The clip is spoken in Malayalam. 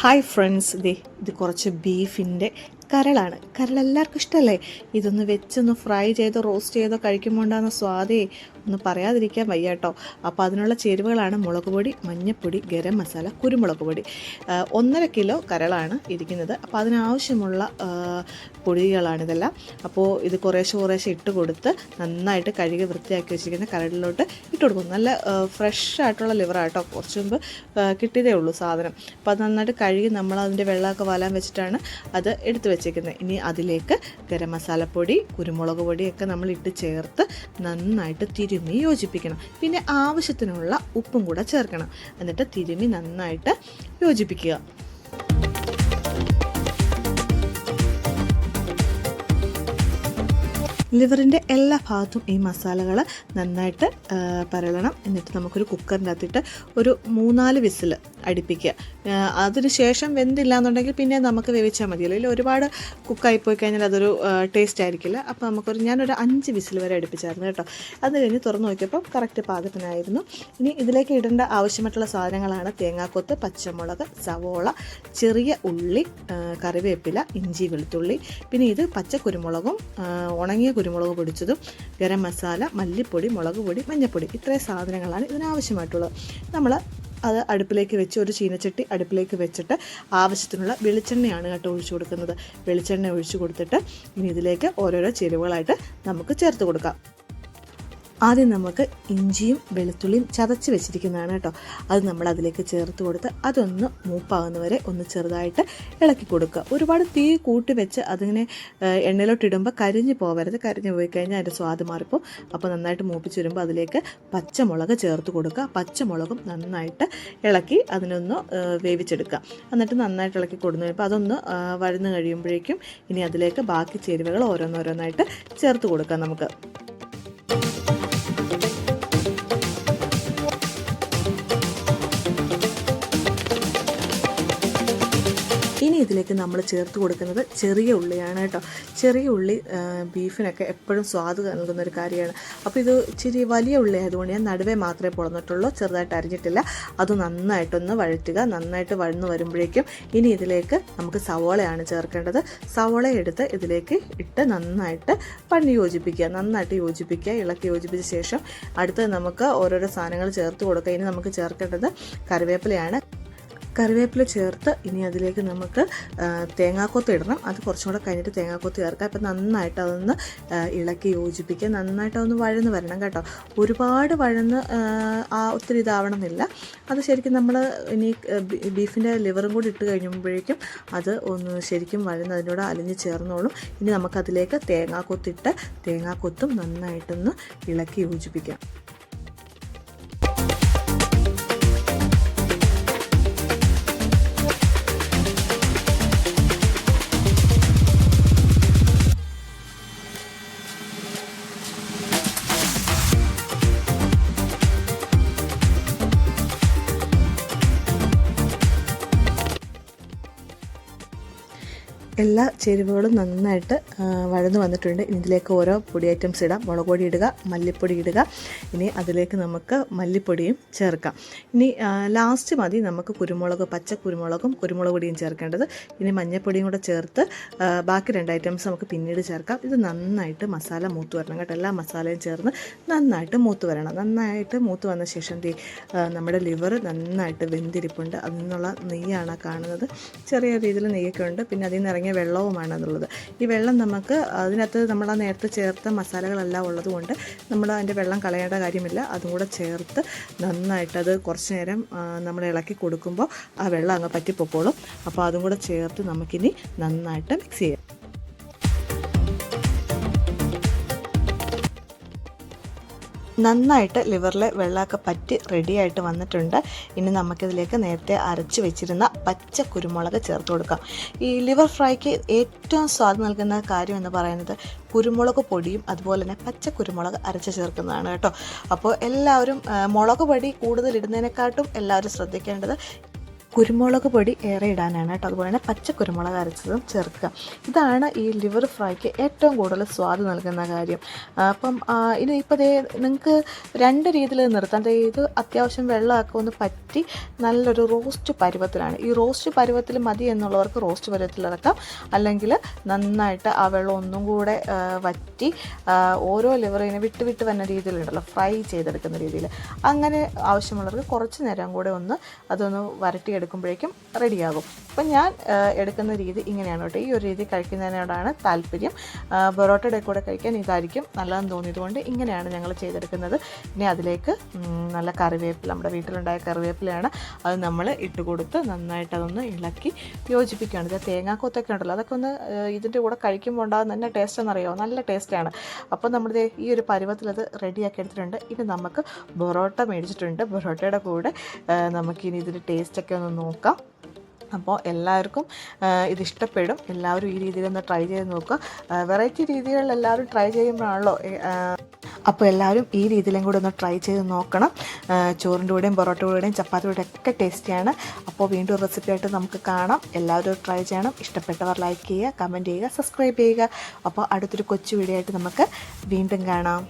ഹായ് ഫ്രണ്ട്സ് ദേ ഇത് കുറച്ച് ബീഫിന്റെ കരളാണ്. കരൾ എല്ലാവർക്കും ഇഷ്ടമല്ലേ ഇതൊന്ന് വെച്ചൊന്ന് ഫ്രൈ ചെയ്തോ റോസ്റ്റ് ചെയ്തോ കഴിക്കുമ്പോൾ ഉണ്ടാകുന്ന സ്വാദേ. ഒന്ന് പറയാതിരിക്കാൻ വയ്യ കേട്ടോ. അപ്പോൾ അതിനുള്ള ചേരുവകളാണ് മുളക് പൊടി മഞ്ഞൾപ്പൊടി ഗരം മസാല കുരുമുളക് പൊടി. ഒന്നര കിലോ കരളാണ് ഇരിക്കുന്നത്. അപ്പോൾ അതിനാവശ്യമുള്ള പൊടികളാണിതെല്ലാം അപ്പോൾ ഇത് കുറേശ്ശെ കുറേശ്ശെ ഇട്ട് കൊടുത്ത് നന്നായിട്ട് കഴുകി വൃത്തിയാക്കി വെച്ചിരിക്കുന്ന കരളിലോട്ട് ഇട്ട് കൊടുക്കും. നല്ല ഫ്രഷ് ആയിട്ടുള്ള ലിവറാട്ടോ കുറച്ച് മുമ്പ് കിട്ടിയതേ ഉള്ളൂ സാധനം. അപ്പോൾ അത് നന്നായിട്ട് കഴുകി നമ്മൾ അതിന്റെ വെള്ളമൊക്കെ വാലാൻ വെച്ചിട്ടാണ് അത് എടുത്തു വെച്ചേക്കുന്നത്. ഇനി അതിലേക്ക് ഗരം മസാലപ്പൊടി കുരുമുളക് പൊടിയൊക്കെ നമ്മൾ ഇട്ട് ചേർത്ത് നന്നായിട്ട് തിരുമ്മി യോജിപ്പിക്കണം. പിന്നെ ആവശ്യത്തിനുള്ള ഉപ്പും കൂടെ ചേർക്കണം. എന്നിട്ട് തിരുമ്മി നന്നായിട്ട് യോജിപ്പിക്കുക. ലിവറിന്റെ എല്ലാ ഭാഗത്തും ഈ മസാലകൾ നന്നായിട്ട് പരളണം. എന്നിട്ട് നമുക്കൊരു കുക്കറിന്റെ അകത്തിട്ട് ഒരു മൂന്നാൽ വിസിൽ അടുപ്പിക്കുക. അതിനുശേഷം അതിന് ശേഷം വെന്തില്ല എന്നുണ്ടെങ്കിൽ പിന്നെ നമുക്ക് വേവിച്ചാൽ മതി അല്ലെങ്കിൽ ഒരുപാട് കുക്കായി പോയി കഴിഞ്ഞാൽ അതൊരു ടേസ്റ്റ് ആയിരിക്കില്ല. അപ്പോൾ നമുക്കൊരു ഞാനൊരു അഞ്ച് വിസിൽ വരെ അടുപ്പിച്ചായിരുന്നു കേട്ടോ. അത് കഴിഞ്ഞ് തുറന്ന് നോക്കിയപ്പോൾ കറക്റ്റ് പാകത്തിനായിരുന്നു. ഇനി ഇതിലേക്ക് ഇടേണ്ട ആവശ്യമായിട്ടുള്ള സാധനങ്ങളാണ് തേങ്ങാക്കൊത്ത് പച്ചമുളക് സവോള ചെറിയ ഉള്ളി കറിവേപ്പില ഇഞ്ചി വെളുത്തുള്ളി. പിന്നെ ഇത് പച്ച കുരുമുളകും ഉണങ്ങിയ കുരുമുളക് പൊടിച്ചതും ഗരം മസാല മല്ലിപ്പൊടി മുളക് പൊടി മഞ്ഞൾപ്പൊടി ഇത്രയും സാധനങ്ങളാണ് ഇതിനാവശ്യമായിട്ടുള്ളത്. നമ്മൾ അത് അടുപ്പിലേക്ക് വെച്ച് ഒരു ചീനച്ചട്ടി അടുപ്പിലേക്ക് വെച്ചിട്ട് ആവശ്യത്തിനുള്ള വെളിച്ചെണ്ണയാണ് കേട്ടോ ഒഴിച്ചു കൊടുക്കുന്നത്. വെളിച്ചെണ്ണ ഒഴിച്ചു കൊടുത്തിട്ട് ഇനി ഇതിലേക്ക് ഓരോരോ ചേരുവകളായിട്ട് നമുക്ക് ചേർത്ത് കൊടുക്കാം. ആദ്യം നമുക്ക് ഇഞ്ചിയും വെളുത്തുള്ളിയും ചതച്ച് വെച്ചിരിക്കുന്നതാണ് കേട്ടോ. അത് നമ്മൾ അതിലേക്ക് ചേർത്ത് കൊടുത്ത് അതൊന്ന് മൂപ്പാകുന്നവരെ ഒന്ന് ചെറുതായിട്ട് ഇളക്കി കൊടുക്കുക. ഒരുപാട് തീ കൂട്ടി വെച്ച് അതിങ്ങനെ എണ്ണയിലോട്ടിടുമ്പോൾ കരിഞ്ഞു പോകരുത് കരിഞ്ഞ് പോയി കഴിഞ്ഞാൽ അതിന്റെ സ്വാദ് മാറിപ്പോൾ അപ്പോൾ നന്നായിട്ട് മൂപ്പിച്ച് വരുമ്പോൾ അതിലേക്ക് പച്ചമുളക് ചേർത്ത് കൊടുക്കുക. പച്ചമുളകും നന്നായിട്ട് ഇളക്കി അതിനൊന്ന് വേവിച്ചെടുക്കുക. എന്നിട്ട് നന്നായിട്ട് ഇളക്കി കൊടുന്നു കഴിയുമ്പോൾ അതൊന്ന് ഏഹ്, വഴന്ന് കഴിയുമ്പോഴേക്കും ഇനി അതിലേക്ക് ബാക്കി ചേരുവകൾ ഓരോന്നോരോന്നായിട്ട് ചേർത്ത് കൊടുക്കാം നമുക്ക്. ഇതിലേക്ക് നമ്മൾ ചേർത്ത് കൊടുക്കുന്നത് ചെറിയ ഉള്ളിയാണ് കേട്ടോ. ചെറിയ ഉള്ളി ബീഫിനൊക്കെ എപ്പോഴും സ്വാദ് നൽകുന്ന ഒരു കാര്യമാണ്. അപ്പോൾ ഇത് ഇച്ചിരി വലിയ ഉള്ളി ആയതുകൊണ്ട് ഞാൻ നടുവേ മാത്രമേ പൊളന്നിട്ടുള്ളൂ ചെറുതായിട്ട് അരിഞ്ഞിട്ടില്ല. അത് നന്നായിട്ടൊന്ന് വഴറ്റുക. നന്നായിട്ട് വഴന്ന് വരുമ്പോഴേക്കും ഇനി ഇതിലേക്ക് നമുക്ക് സവോളയാണ് ചേർക്കേണ്ടത്. സവോള എടുത്ത് ഇതിലേക്ക് ഇട്ട് നന്നായിട്ട് പണി യോജിപ്പിക്കുക. നന്നായിട്ട് യോജിപ്പിക്കുക. ഇളക്കി യോജിപ്പിച്ച ശേഷം അടുത്തത് നമുക്ക് ഓരോരോ സാധനങ്ങൾ ചേർത്ത് കൊടുക്കുക. ഇനി നമുക്ക് ചേർക്കേണ്ടത് കറിവേപ്പിലയാണ്. കറിവേപ്പില ചേർത്ത് ഇനി അതിലേക്ക് നമുക്ക് തേങ്ങാക്കൊത്ത് ഇടണം. അത് കുറച്ചും കൂടെ കഴിഞ്ഞിട്ട് തേങ്ങാക്കൊത്ത് ചേർക്കാം. അപ്പം നന്നായിട്ട് അതൊന്ന് ഇളക്കി യോജിപ്പിക്കുക. നന്നായിട്ട് അതൊന്ന് വഴന്ന് വരണം കേട്ടോ. ഒരുപാട് വഴന്ന് ആ ഒത്തിരി ഇതാവണമെന്നില്ല. അത് ശരിക്കും നമ്മൾ ഇനി ബീഫിന്റെ ലിവറും കൂടി ഇട്ട് കഴിയുമ്പോഴേക്കും അത് ഒന്ന് ശരിക്കും വഴന്ന് അതിനോട് അലിഞ്ഞ് ചേർന്നോളും. ഇനി നമുക്കതിലേക്ക് തേങ്ങാക്കൊത്തിട്ട് തേങ്ങാക്കൊത്തും നന്നായിട്ടൊന്ന് ഇളക്കി യോജിപ്പിക്കാം. എല്ലാ ചേരുവകളും നന്നായിട്ട് വഴന്നു വന്നിട്ടുണ്ട്. ഇനി ഇതിലേക്ക് ഓരോ പൊടി ഐറ്റംസ് ഇടാം. മുളക് പൊടി ഇടുക മല്ലിപ്പൊടി ഇടുക. ഇനി അതിലേക്ക് നമുക്ക് മല്ലിപ്പൊടിയും ചേർക്കാം. ഇനി ലാസ്റ്റ് മതി നമുക്ക് കുരുമുളക് പച്ച കുരുമുളകും കുരുമുളക് പൊടിയും ചേർക്കേണ്ടത്. ഇനി മഞ്ഞൾപ്പൊടിയും കൂടെ ചേർത്ത് ബാക്കി രണ്ട് ഐറ്റംസ് നമുക്ക് പിന്നീട് ചേർക്കാം. ഇത് നന്നായിട്ട് മസാല മൂത്ത് വരണം കേട്ടോ. എല്ലാ മസാലയും ചേർന്ന് നന്നായിട്ട് മൂത്ത് വരണം. നന്നായിട്ട് മൂത്ത് വന്ന ശേഷം ദേ, നമ്മുടെ ലിവർ നന്നായിട്ട് വെന്തിരിപ്പുണ്ട്. അതിൽ നിന്നുള്ള നെയ്യാണ് കാണുന്നത്. ചെറിയ രീതിയിൽ നെയ്യൊക്കെ ഉണ്ട്. പിന്നെ അതിൽ നിന്ന് ഇറങ്ങിയ വെള്ളവുമാണ് എന്നുള്ളത് ഈ വെള്ളം നമുക്ക് അതിനകത്ത് നമ്മൾ ആ നേരത്തെ ചേർത്ത മസാലകളെല്ലാം ഉള്ളത് കൊണ്ട് നമ്മൾ അതിന്റെ വെള്ളം കളയേണ്ട കാര്യമില്ല. അതും കൂടെ ചേർത്ത് നന്നായിട്ടത് കുറച്ച് നേരം നമ്മൾ ഇളക്കി കൊടുക്കുമ്പോൾ ആ വെള്ളം അങ്ങ് പറ്റിപ്പോക്കോളും. അപ്പോൾ അതും കൂടെ ചേർത്ത് നമുക്കിനി നന്നായിട്ട് മിക്സ് ചെയ്യാം. നന്നായിട്ട് ലിവറിലെ വെള്ളമൊക്കെ പറ്റി റെഡിയായിട്ട് വന്നിട്ടുണ്ട്. ഇനി നമുക്കിതിലേക്ക് നേരത്തെ അരച്ച് വെച്ചിരുന്ന പച്ച കുരുമുളക് ചേർത്ത് കൊടുക്കാം. ഈ ലിവർ ഫ്രൈക്ക് ഏറ്റവും സ്വാദ് നൽകുന്ന കാര്യം എന്ന് പറയുന്നത് കുരുമുളക് പൊടിയും അതുപോലെ തന്നെ പച്ച കുരുമുളക് അരച്ച് ചേർക്കുന്നതാണ് കേട്ടോ. അപ്പോൾ എല്ലാവരും മുളക് പൊടി കൂടുതൽ ഇടുന്നതിനെക്കാട്ടും എല്ലാവരും ശ്രദ്ധിക്കേണ്ടത് കുരുമുളക് പൊടി ഏറെ ഇടാനാണ് കേട്ടോ. അതുപോലെ തന്നെ പച്ച കുരുമുളക് അരച്ചതും ചേർക്കുക. ഇതാണ് ഈ ലിവർ ഫ്രൈക്ക് ഏറ്റവും കൂടുതൽ സ്വാദ് നൽകുന്ന കാര്യം. അപ്പം ഇനി ഇപ്പോൾ നിങ്ങൾക്ക് രണ്ട് രീതിയിൽ നിർത്താം. ഇത് അത്യാവശ്യം വെള്ളമൊക്കെ ഒന്ന് പറ്റി നല്ലൊരു റോസ്റ്റ് പരുവത്തിലാണ്. ഈ റോസ്റ്റ് പരുവത്തിൽ മതി എന്നുള്ളവർക്ക് റോസ്റ്റ് പരുവത്തിൽ ഇറക്കാം. അല്ലെങ്കിൽ നന്നായിട്ട് ആ വെള്ളം ഒന്നും കൂടെ വറ്റി ഓരോ ലിവറിനെ വിട്ട് വിട്ട് വന്ന രീതിയിലുണ്ടല്ലോ ഫ്രൈ ചെയ്തെടുക്കുന്ന രീതിയിൽ. അങ്ങനെ ആവശ്യമുള്ളവർക്ക് കുറച്ച് നേരം കൂടെ ഒന്ന് അതൊന്ന് വരട്ടിയെടുക്കുമ്പോഴേക്കും റെഡിയാകും. അപ്പം ഞാൻ എടുക്കുന്ന രീതി ഇങ്ങനെയാണ് കേട്ടോ. ഈ ഒരു രീതി കഴിക്കുന്നതിനോടാണ് താല്പര്യം. പൊറോട്ടയുടെ കൂടെ കഴിക്കാൻ ഇതായിരിക്കും നല്ലതെന്ന് തോന്നിയതുകൊണ്ട് ഇങ്ങനെയാണ് ഞങ്ങൾ ചെയ്തെടുക്കുന്നത്. ഇനി അതിലേക്ക് നല്ല കറിവേപ്പില. നമ്മുടെ വീട്ടിലുണ്ടായ കറിവേപ്പിലയാണ് അത് നമ്മൾ ഇട്ട് കൊടുത്ത് നന്നായിട്ട് അതൊന്ന് ഇളക്കി യോജിപ്പിക്കുകയാണ്. ഇത് തേങ്ങാക്കൊത്തൊക്കെ ഉണ്ടല്ലോ അതൊക്കെ ഒന്ന് ഇതിന്റെ കൂടെ കഴിക്കുമ്പോൾ ഉണ്ടാകുന്ന തന്നെ ടേസ്റ്റ് എന്നറിയോ? നല്ല ടേസ്റ്റാണ് അപ്പോൾ നമ്മുടെ ഈ ഒരു പരുവത്തിൽ അത് റെഡിയാക്കി എടുത്തിട്ടുണ്ട്. ഇനി നമുക്ക് പൊറോട്ട മേടിച്ചിട്ടുണ്ട്. പൊറോട്ടയുടെ കൂടെ നമുക്കിനി ഇതിന്റെ ടേസ്റ്റൊക്കെ ഒന്ന് നോക്കാം. അപ്പോൾ എല്ലാവർക്കും ഇതിഷ്ടപ്പെടും എല്ലാവരും ഈ രീതിയിൽ ഒന്ന് ട്രൈ ചെയ്ത് നോക്കുക. വെറൈറ്റി രീതികളിൽ എല്ലാവരും ട്രൈ ചെയ്യുമ്പോഴാണല്ലോ അപ്പോൾ എല്ലാവരും ഈ രീതിയിലും കൂടെ ഒന്ന് ട്രൈ ചെയ്ത് നോക്കണം. ചോറിന്റെ കൂടെയും പൊറോട്ടയുടെ കൂടെയും ചപ്പാത്തിയുടെ ഒക്കെ ടേസ്റ്റിയാണ് അപ്പോൾ വീണ്ടും റെസിപ്പി ആയിട്ട് നമുക്ക് കാണാം. എല്ലാവരും ട്രൈ ചെയ്യണം. ഇഷ്ടപ്പെട്ടവർ ലൈക്ക് ചെയ്യുക കമന്റ് ചെയ്യുക സബ്സ്ക്രൈബ് ചെയ്യുക. അപ്പോൾ അടുത്തൊരു കൊച്ചു വീഡിയോ ആയിട്ട് നമുക്ക് വീണ്ടും കാണാം.